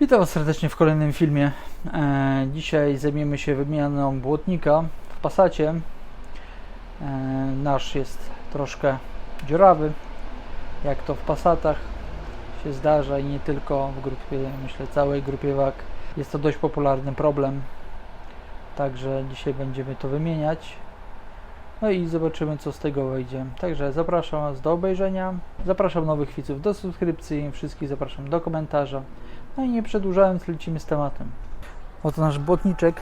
Witam Was serdecznie w kolejnym filmie. E, dzisiaj zajmiemy się wymianą błotnika w Passacie. E, nasz jest troszkę dziurawy, jak to w Passatach się zdarza i nie tylko w grupie, myślę całej grupie WAG. Jest to dość popularny problem, także dzisiaj będziemy to wymieniać. No i zobaczymy co z tego wyjdzie. Także zapraszam Was do obejrzenia, zapraszam nowych widzów do subskrypcji, wszystkich zapraszam do komentarza. No i nie przedłużając, lecimy z tematem. Oto nasz błotniczek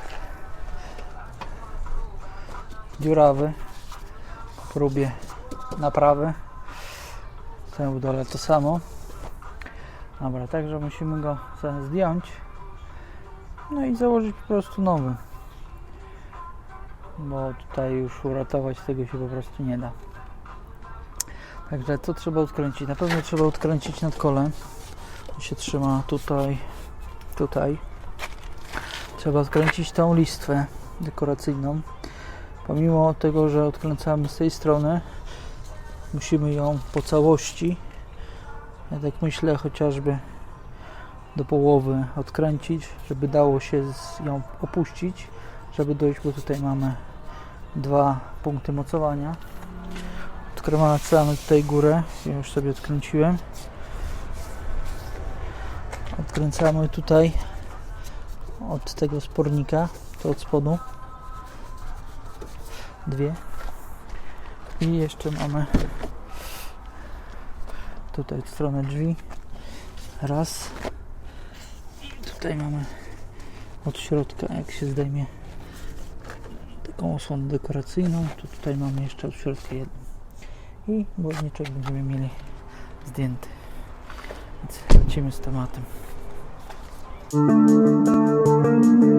dziurawy w próbie naprawy. Ten dole to samo. Dobra, także musimy go zdjąć. No i założyć po prostu nowy. Bo tutaj już uratować tego się po prostu nie da. Także co trzeba odkręcić? Na pewno trzeba odkręcić nadkole się trzyma tutaj, tutaj. Trzeba skręcić tą listwę dekoracyjną. Pomimo tego, że odkręcamy z tej strony, musimy ją po całości, ja tak myślę, chociażby do połowy odkręcić, żeby dało się ją opuścić, żeby dojść, bo tutaj mamy dwa punkty mocowania. Odkręcamy tutaj górę, ja już sobie odkręciłem odkręcamy tutaj od tego spornika, to od spodu. Dwie. I jeszcze mamy tutaj od strony drzwi. Raz. I tutaj mamy od środka jak się zdejmie taką osłonę dekoracyjną to tutaj mamy jeszcze od środka jedną. I błotniczek będziemy mieli zdjęty. Więc lecimy z tematem Música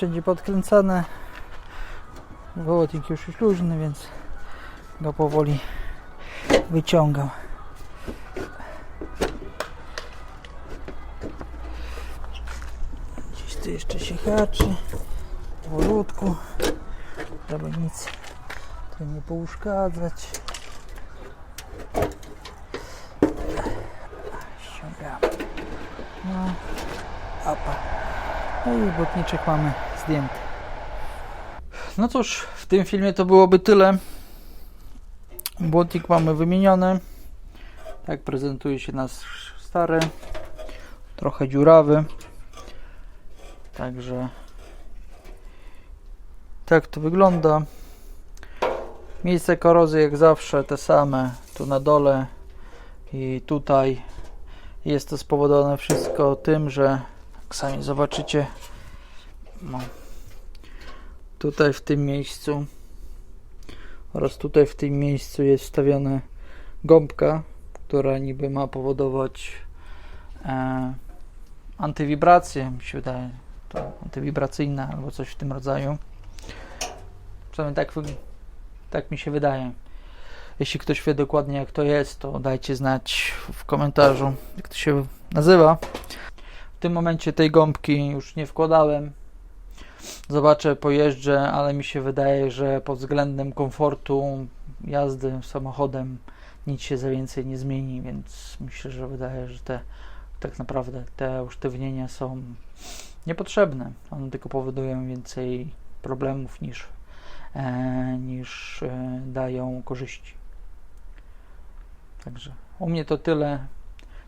będzie podkręcane. Wołotnik już jest luźny, więc go powoli wyciągam. Gdzieś tu jeszcze się haczy. Powolutku. Żeby nic tu nie pouszkadzać. Ściągamy. No. Opa. No i botniczek mamy zdjęty. No cóż, w tym filmie to byłoby tyle. Błotnik mamy wymieniony. Tak prezentuje się nasz stary. Trochę dziurawy. Także tak to wygląda. Miejsce korozji jak zawsze te same. Tu na dole i tutaj. Jest to spowodowane wszystko tym, że sami zobaczycie, no, tutaj w tym miejscu oraz tutaj w tym miejscu jest wstawiona gąbka, która niby ma powodować e, antywibrację, mi się wydaje, to antywibracyjna albo coś w tym rodzaju. Przynajmniej tak, tak mi się wydaje. Jeśli ktoś wie dokładnie jak to jest, to dajcie znać w komentarzu, jak to się nazywa. W tym momencie tej gąbki już nie wkładałem. Zobaczę, pojeżdżę, ale mi się wydaje, że pod względem komfortu jazdy samochodem nic się za więcej nie zmieni, więc myślę, że wydaje, że te tak naprawdę te usztywnienia są niepotrzebne. One tylko powodują więcej problemów niż, e, niż e, dają korzyści. Także u mnie to tyle.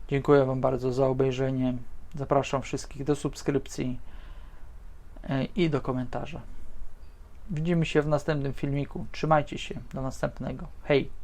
Dziękuję Wam bardzo za obejrzenie. Zapraszam wszystkich do subskrypcji e, i do komentarza. Widzimy się w następnym filmiku. Trzymajcie się. Do następnego. Hej!